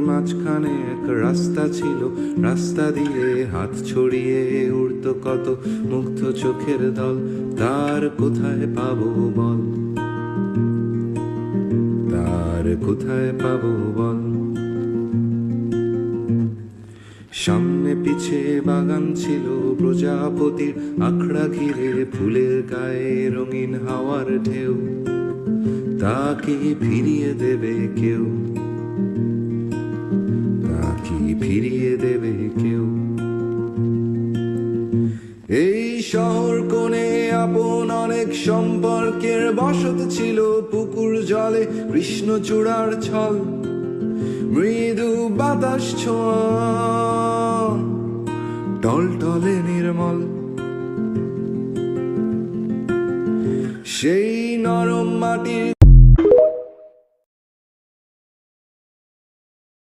মাঝখানে এক রাস্তা ছিল। রাস্তা দিয়ে হাত ছড়িয়ে উড়ত কত মুগ্ধ চোখের দল। তার কোথায় পাবো বল? তার কোথায় পাবো বল? সামনে পিছে বাগান ছিল, প্রজাপতির আখড়া ঘিরে ফুলের গায়ে রঙিন হাওয়ার ঢেউ। তাকে ফিরিয়ে দেবে কেউ? ফিরিয়ে দেবে কেউ। এই শহর কোণে আপন অনেক সম্পর্কের বসত ছিল পুকুর জলে কৃষ্ণচূড়ার ছল, মৃদু বাতাস ছোঁয়া, টলটলে নির্মল। সেই নরম মাটির